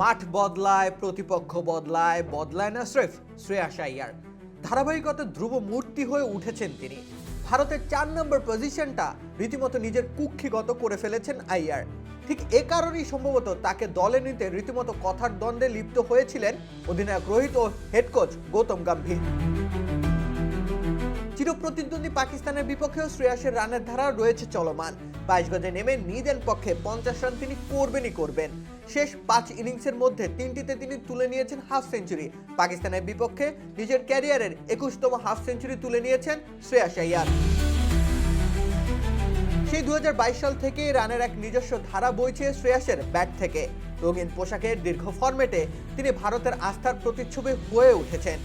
মাঠ বদলায়, প্রতিপক্ষ বদলায় বদলায় না স্রেফ শ্রেয়াস আইয়ার ধারাবাহিকতা ধ্রুব মূর্তি হয়ে উঠেছেন তিনি। ভারতের চার নম্বর পজিশনটা রীতিমতো নিজের কুক্ষিগত করে ফেলেছেন আইয়ার। ঠিক এ কারণেই সম্ভবত তাকে দলে নিতে রীতিমতো কথার দ্বন্দ্বে লিপ্ত হয়েছিলেন অধিনায়ক রোহিত ও হেড কোচ গৌতম গম্ভীর। চিরপ্রতিদ্বন্দ্বী পাকিস্তানের বিপক্ষেও শ্রেয়াসের রানের ধারা রয়েছে চলমান। বাইশ গজে নেমে নিজের পক্ষে পঞ্চাশ রান তিনি করবেনই করবেন। শেষ পাঁচ ইনিংসের মধ্যে তিনটিতে তিনি তুলে নিয়েছেন হাফ সেঞ্চুরি। পাকিস্তানের বিপক্ষে নিজের ক্যারিয়ারের একুশতম হাফ সেঞ্চুরি তুলে নিয়েছেন শ্রেয়াস আইয়ার সেই দু হাজার বাইশ সাল থেকে রানের এক নিজস্ব ধারা বইছে শ্রেয়াসের ব্যাট থেকে। রঙিন পোশাকের দীর্ঘ ফরম্যাটে তিনি ভারতের আস্থার প্রতিচ্ছবি হয়ে উঠেছেন।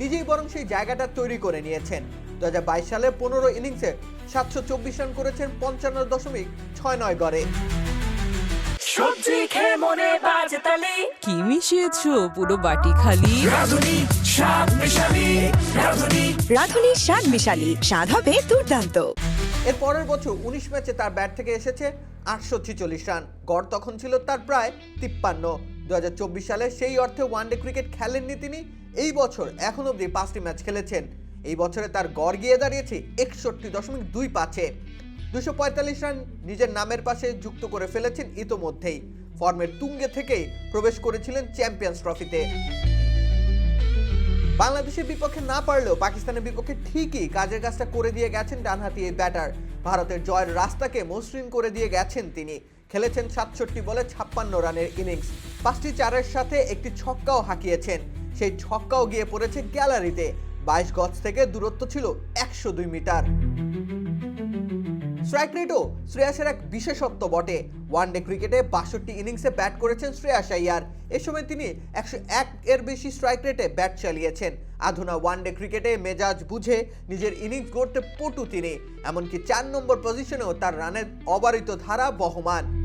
নিজেই বরং সেই জায়গাটা তৈরি করে নিয়েছেন। দু হাজার বাইশ সালে পনেরো ইনিংসে সাতশো চব্বিশ রান করেছেন পঞ্চান্ন দশমিক ছয় নয় গড়ে। সবজি খেয়ে মনে বাজে তালি। কি মিশিয়েছো পুরো বাটি খালি? রাধুনি শাক মেশালি রাধুনি। রাঁধুনি শাক মিশালি স্বাদ হবে দুর্দান্ত। এর পরের বছর উনিশ ম্যাচে তার ব্যাট থেকে এসেছে আটশো ছিচল্লিশ রান। গড় তখন ছিল তার প্রায় তিপ্পান্ন। দু সালে সেই অর্থে ওয়ানডে ক্রিকেট খেলেননি তিনি। এই বছর এখন অবধি পাঁচটি ম্যাচ খেলেছেন। এই বছরে তার গড় গিয়ে দাঁড়িয়েছে একষট্টি দশমিক দুই পাঁচে। দুশো পঁয়তাল্লিশ রান নিজের নামের পাশে যুক্ত করে ফেলেছেন ইতোমধ্যেই। ফর্মের তুঙ্গে থেকেই প্রবেশ করেছিলেন চ্যাম্পিয়ন্স ট্রফিতে। বাংলাদেশের বিপক্ষে না পারলেও পাকিস্তানের বিপক্ষে ঠিকই কাজের কাজটা করে দিয়ে গেছেন ডানহাতি এই ব্যাটার। ভারতের জয়ের রাস্তাকে মসৃণ করে দিয়ে গেছেন তিনি। খেলেছেন সাতষট্টি বলে ছাপ্পান্ন রানের ইনিংস। পাঁচটি চারের সাথে একটি ছক্কাও হাঁকিয়েছেন। সেই ছক্কাও গিয়ে পড়েছে গ্যালারিতে। বাইশ গজ থেকে দূরত্ব ছিল একশো দুই মিটার। স্ট্রাইক রেটও শ্রেয়াসের এক বিশেষত্ব বটে। ওয়ানডে ক্রিকেটে বাষট্টি ইনিংসে ব্যাট করেছেন শ্রেয়াস আইয়ার। এ সময় তিনি একশো এক এর বেশি স্ট্রাইক রেটে ব্যাট চালিয়েছেন। আধুনা ওয়ানডে ক্রিকেটে মেজাজ বুঝে নিজের ইনিংস গড়তে পটু তিনি, এমনকি চার নম্বর পজিশনেও তার রানের অবারিত ধারা বহমান।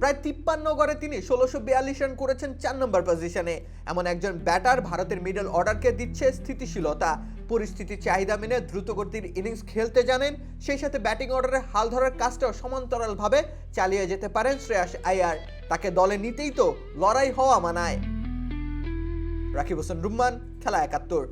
প্রায় তিপ্পান্ন গড়ে তিনি ষোলোশো বিয়াল্লিশ রান করেছেন চার নম্বর পজিশনে। এমন একজন ব্যাটার ভারতের মিডল অর্ডারকে দিচ্ছে স্থিতিশীলতা। পরিস্থিতি চাহিদা মেনে দ্রুতগতির ইনিংস খেলতে জানেন, সেই সাথে ব্যাটিং অর্ডারে হাল ধরার কাজটাও সমান্তরালভাবে চালিয়ে যেতে পারেন শ্রেয়াস আয়ার। তাকে দলে নিতেই তো লড়াই হওয়া মানায়। রাকিব হোসেন রুম্মান, খেলা একাত্তর।